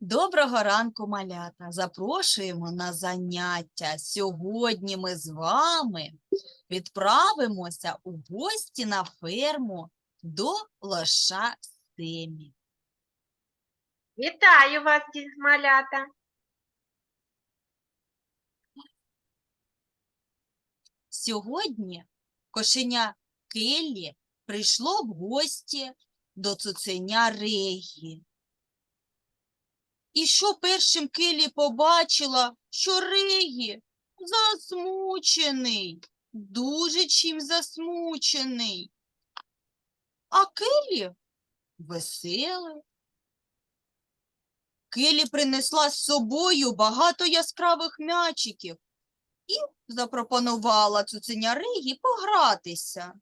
Доброго ранку, малята! Запрошуємо на заняття. Сьогодні ми з вами відправимося у гості на ферму до лоша Семі. Вітаю вас, малята. Сьогодні кошеня Келлі прийшло в гості до цуценя Регі. І що першим Келлі побачила, що Регі засмучений, дуже чим засмучений. А Келлі веселий. Келлі принесла з собою багато яскравих м'ячиків і запропонувала цуценя Регі погратися.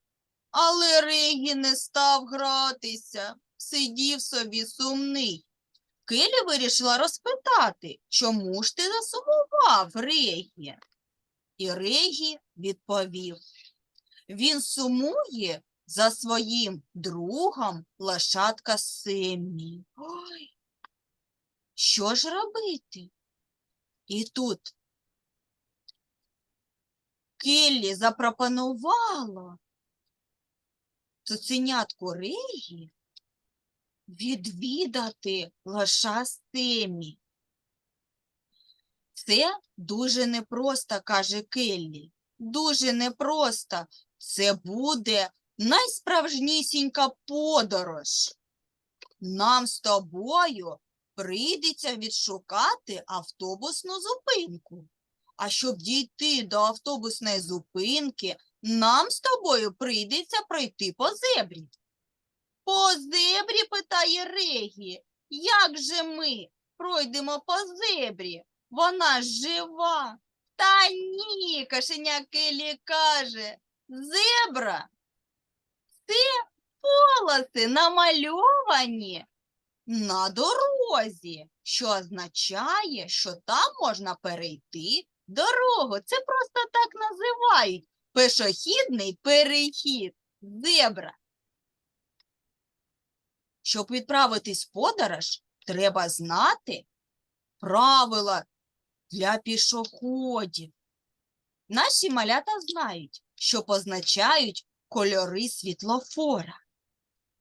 Але Регі не став гратися, сидів собі сумний. Келі вирішила розпитати, чому ж ти засумував Регі? І Регі відповів. Він сумує за своїм другом лошадка Семмі. Ой, що ж робити? І тут Келлі запропонувала цуценятку Регі відвідати лоша Семі. Це дуже непросто, каже Келлі. Дуже непросто. Це буде найсправжнісінька подорож. Нам з тобою прийдеться відшукати автобусну зупинку. А щоб дійти до автобусної зупинки, нам з тобою прийдеться пройти по зебрі. По зебрі, питає Регі. Як же ми пройдемо по зебрі? Вона жива. Та ні, кошеня Келі каже. Зебра це полоси намальовані на дорозі, що означає, що там можна перейти дорогу. Це просто так називають пешохідний перехід. Зебра. Щоб відправитись в подорож, треба знати правила для пішоходів. Наші малята знають, що позначають кольори світлофора.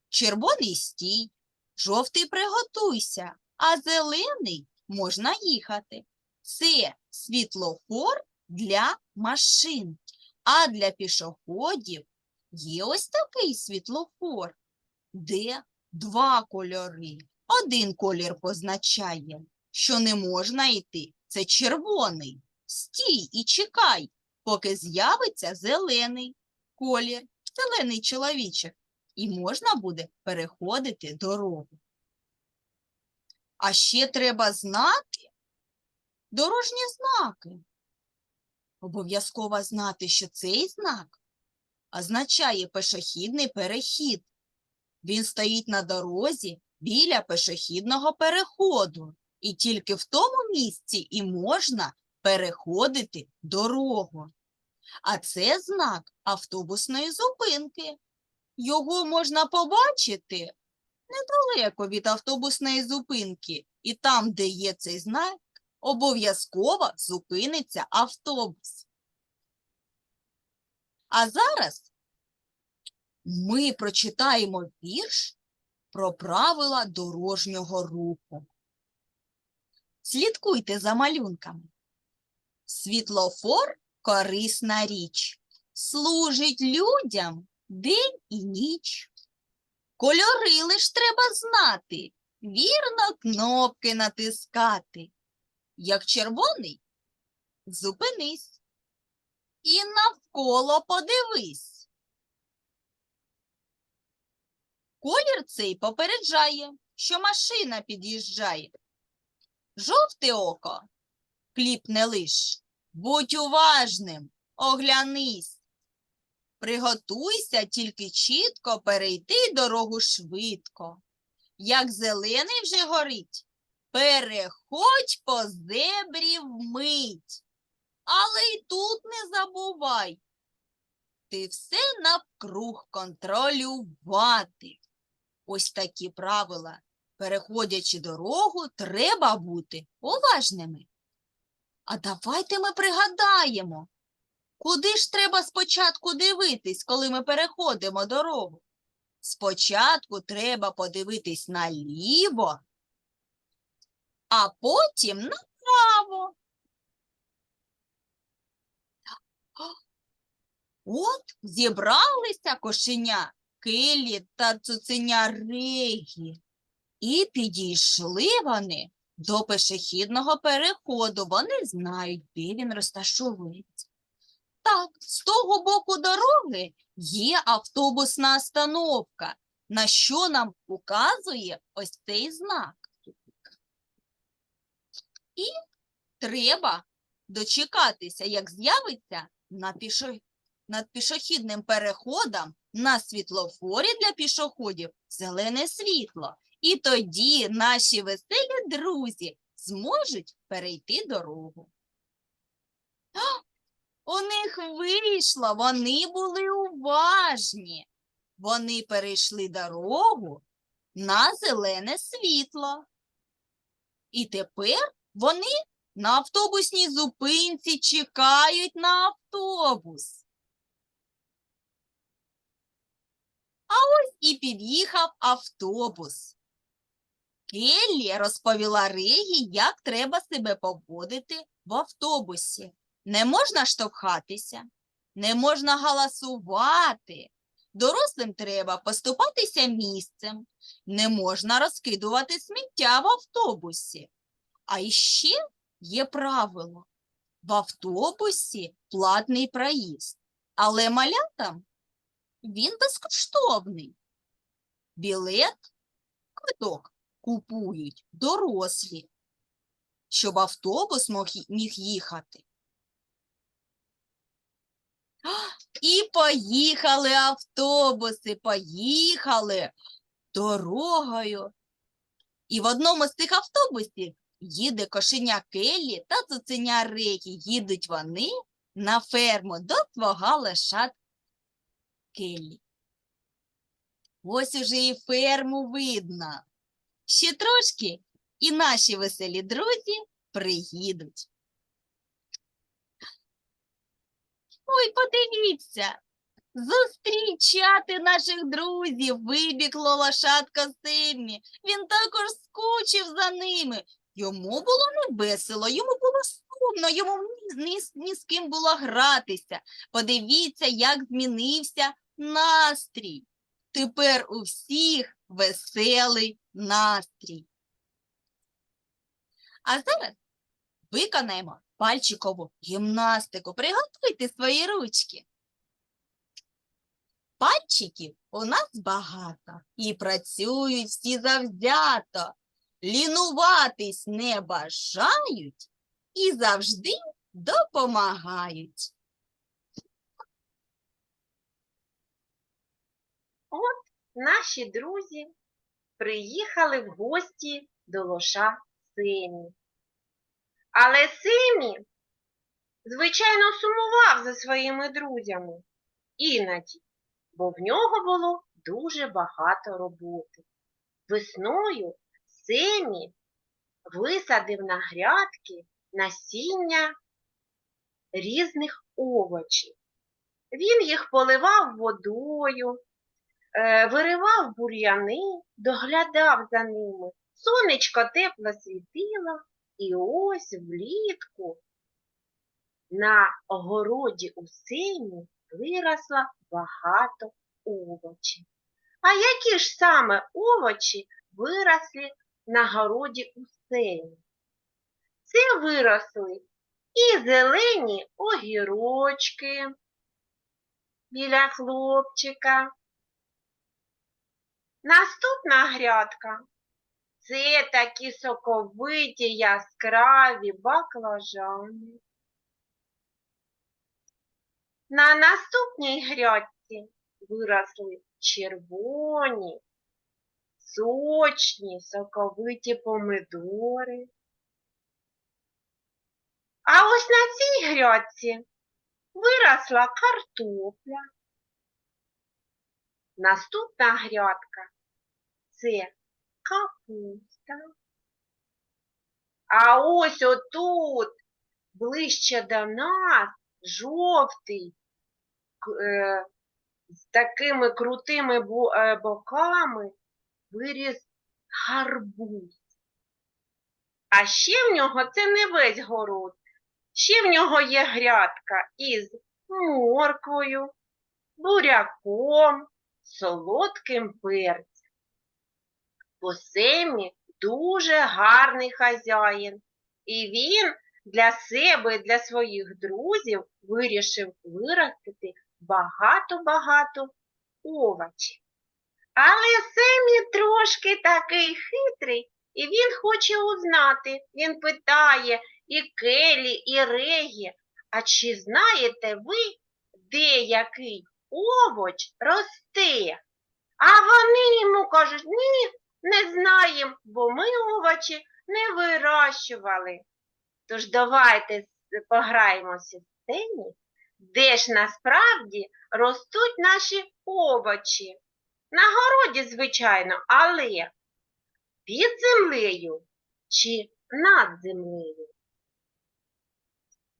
Червоний стій, жовтий приготуйся, а зелений можна їхати. Це світлофор для машин, а для пішоходів є ось такий світлофор, де два кольори. Один колір позначає, що не можна йти. Це червоний. Стій і чекай, поки з'явиться зелений колір, зелений чоловічок, і можна буде переходити дорогу. А ще треба знати дорожні знаки. Обов'язково знати, що цей знак означає пешохідний перехід. Він стоїть на дорозі біля пешохідного переходу, і тільки в тому місці і можна переходити дорогу. А це знак автобусної зупинки. Його можна побачити недалеко від автобусної зупинки, і там, де є цей знак, обов'язково зупиниться автобус. А зараз ми прочитаємо вірш про правила дорожнього руху. Слідкуйте за малюнками. Світлофор корисна річ, служить людям день і ніч. Кольори лиш треба знати, вірно кнопки натискати. Як червоний, зупинись і навколо подивись. Колір цей попереджає, що машина під'їжджає. Жовте око кліпне лиш. Будь уважним, оглянись. Приготуйся тільки чітко перейти дорогу швидко. Як зелений вже горить, переходь по зебрі вмить. Але й тут не забувай. Ти все навкруг контролювати. Ось такі правила. Переходячи дорогу, треба бути уважними. А давайте ми пригадаємо, куди ж треба спочатку дивитись, коли ми переходимо дорогу? Спочатку треба подивитись наліво, а потім направо. От зібралися кошеня Келі та цуценя Регі. І підійшли вони до пішохідного переходу. Вони знають, де він розташовується. Так, з того боку дороги є автобусна остановка, на що нам указує ось цей знак. І треба дочекатися, як з'явиться над пішохідним переходом на світлофорі для пішоходів зелене світло. І тоді наші веселі друзі зможуть перейти дорогу. У них вийшло, вони були уважні. Вони перейшли дорогу на зелене світло. І тепер вони на автобусній зупинці чекають на автобус. А ось і під'їхав автобус. Келлі розповіла Регі, як треба себе поводити в автобусі. Не можна штовхатися, не можна галасувати. Дорослим треба поступатися місцем, не можна розкидувати сміття в автобусі. А іще є правило. В автобусі платний проїзд, але малятам він безкоштовний. Білет, квиток купують дорослі, щоб автобус міг їхати. І поїхали автобуси, поїхали дорогою. І в одному з цих автобусів їде кошеня Келлі та цуценя Регі. Їдуть вони на ферму до свого лошад Келлі. Ось уже і ферму видно. Ще трошки і наші веселі друзі приїдуть. Ой, подивіться, зустрічати наших друзів вибігло лошадка Семмі. Він також скучив за ними. Йому було не весело, йому було сумно, йому ні, ні з ким було гратися. Подивіться, як змінився настрій. Тепер у всіх веселий настрій. А зараз виконаємо пальчикову гімнастику. Приготуйте свої ручки. Пальчиків у нас багато і працюють всі завзято. Лінуватись не бажають і завжди допомагають. От Наші друзі приїхали в гості до лоша Семі. Але Семі, звичайно, сумував за своїми друзями іноді, бо в нього було дуже багато роботи. Весною Семі висадив на грядки насіння різних овочів. Він їх поливав водою, е, виривав бур'яни, доглядав за ними. Сонечко тепло світило, і ось влітку на городі у сині виросло багато овочів. А які ж саме овочі виросли на городі у сені? Це виросли і зелені огірочки біля хлопчика, Наступна грядка це такі соковиті яскраві баклажани. На наступній грядці виросли червоні, сочні, соковиті помидори. А ось на цій грядці виросла картопля. Наступна грядка це капуста. А ось отут, ближче до нас, жовтий, е, з такими крутими е, боками виріс гарбуз. А ще в нього це не весь город. Ще в нього є грядка із морквою, буряком, солодким перцем. Бо Семі дуже гарний хазяїн, і він для себе, і для своїх друзів вирішив виростити багато-багато овочів. Але Семі трошки такий хитрий, і він хоче узнати. Він питає і Келі, і Регі, а чи знаєте ви, де який овоч росте? А вони йому кажуть, ні, не знаємо, бо ми овочі не вирощували. Тож давайте пограємося в сцені, де ж насправді ростуть наші овочі. На городі, звичайно, але під землею чи над землею?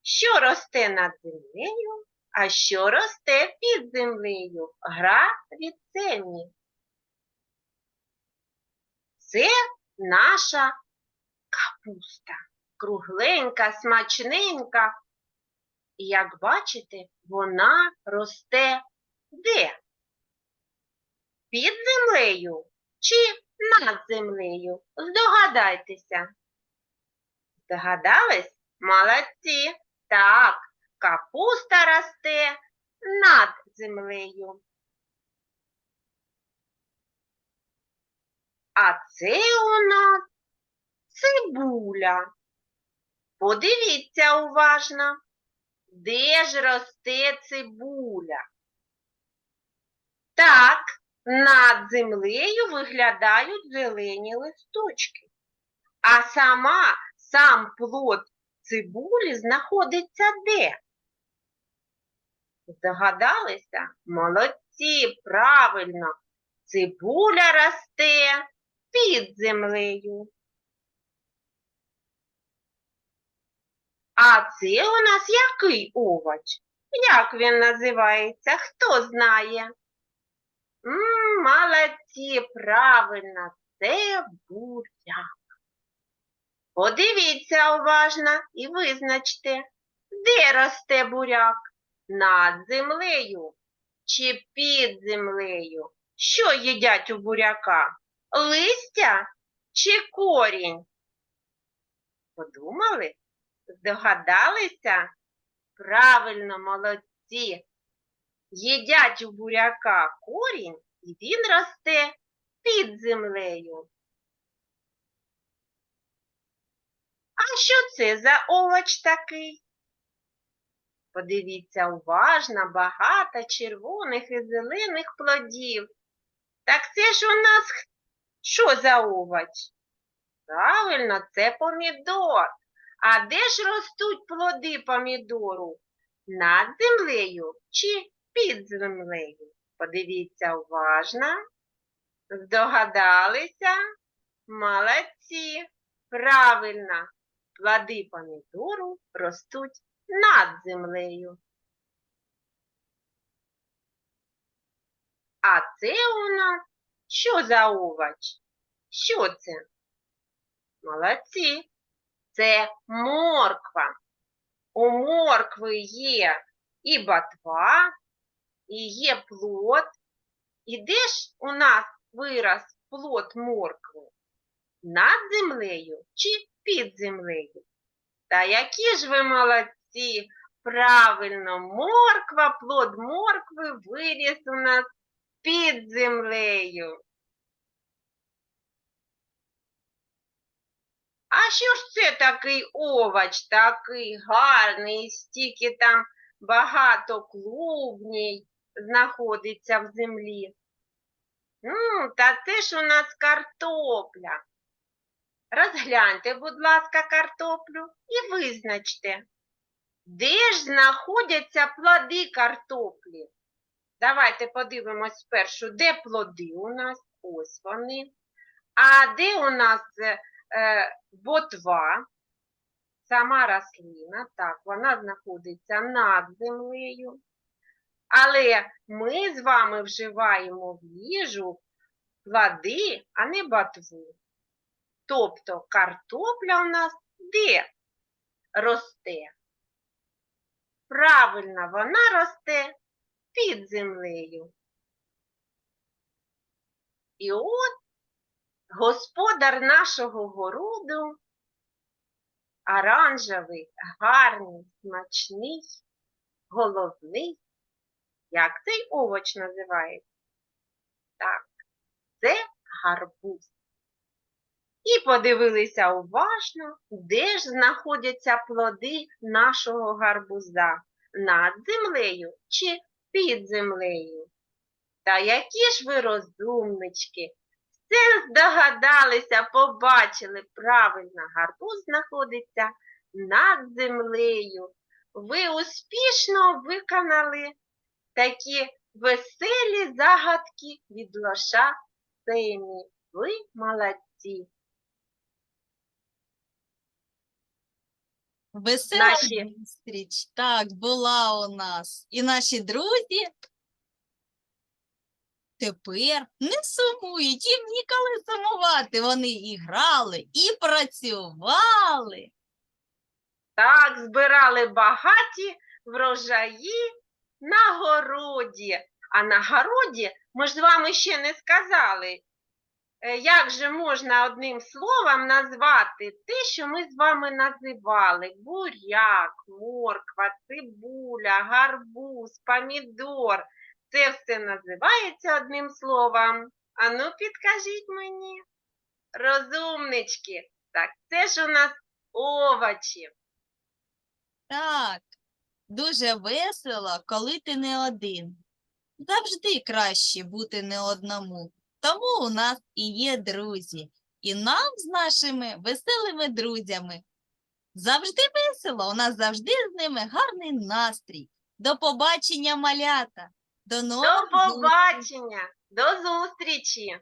Що росте над землею, а що росте під землею? Гра від Семі. Це наша капуста. Кругленька, смачненька. І як бачите, вона росте де? Під землею чи над землею? Здогадайтеся. Здогадались? Молодці. Так, капуста росте над землею. А це у нас цибуля. Подивіться уважно, де ж росте цибуля. Так, над землею виглядають зелені листочки, а сама сам плод цибулі знаходиться де? Здогадалися? Молодці, правильно. Цибуля росте під землею. А це у нас який овоч? Як він називається? Хто знає? М, молодці, правильно, це буряк. Подивіться уважно і визначте, де росте буряк? Над землею чи під землею? Що їдять у буряка? Листя чи корінь? Подумали? Здогадалися? Правильно, молодці. Їдять у буряка корінь, і він росте під землею. А що це за овоч такий? Подивіться уважно, багато червоних і зелених плодів. Так це ж у нас що за овоч? Правильно, це помідор. А де ж ростуть плоди помідору? Над землею чи під землею? Подивіться уважно. Здогадалися? Молодці. Правильно. Плоди помідору ростуть над землею. А це у нас що за овоч? Що це? Молодці. Це морква. У моркви є і ботва, і є плод. І де ж у нас вирос плод моркви? Над землею чи під землею? Та які ж ви молодці! Правильно, морква, плод моркви виріс у нас під землею. А що ж це такий овоч, такий гарний, стільки там багато клубній знаходиться в землі? Ну, та це ж у нас картопля. Розгляньте, будь ласка, картоплю і визначте, де ж знаходяться плоди картоплі? Давайте подивимось спершу, де плоди у нас. Ось вони. А де у нас е, е, ботва? Сама рослина, так, вона знаходиться над землею. Але ми з вами вживаємо в їжу плоди, а не ботву. Тобто картопля у нас де росте? Правильно, вона росте під землею. І от господар нашого городу оранжевий, гарний, смачний, головний. Як цей овоч називається? Так, це гарбуз. І подивилися уважно, де ж знаходяться плоди нашого гарбуза над землею чи під землею. Та які ж ви розумнички, все здогадалися, побачили правильно, гарбуз знаходиться над землею. Ви успішно виконали такі веселі загадки від лоша Семі. Ви молодці. Весела Наші- зустріч, так, була у нас. І наші друзі тепер не сумують, їм ніколи сумувати. Вони і грали, і працювали. Так, збирали багаті врожаї на городі. А на городі ми ж з вами ще не сказали, е, як же можна одним словом назвати те, що ми з вами називали: буряк, морква, цибуля, гарбуз, помідор. Це все називається одним словом. Ану, підкажіть мені, розумнички. Так, це ж у нас овочі. Так, дуже весело, коли ти не один. Завжди краще бути не одному. Тому у нас і є друзі. І нам з нашими веселими друзями завжди весело, у нас завжди з ними гарний настрій. До побачення, малята. До До нових зустрічей. побачення, до зустрічі!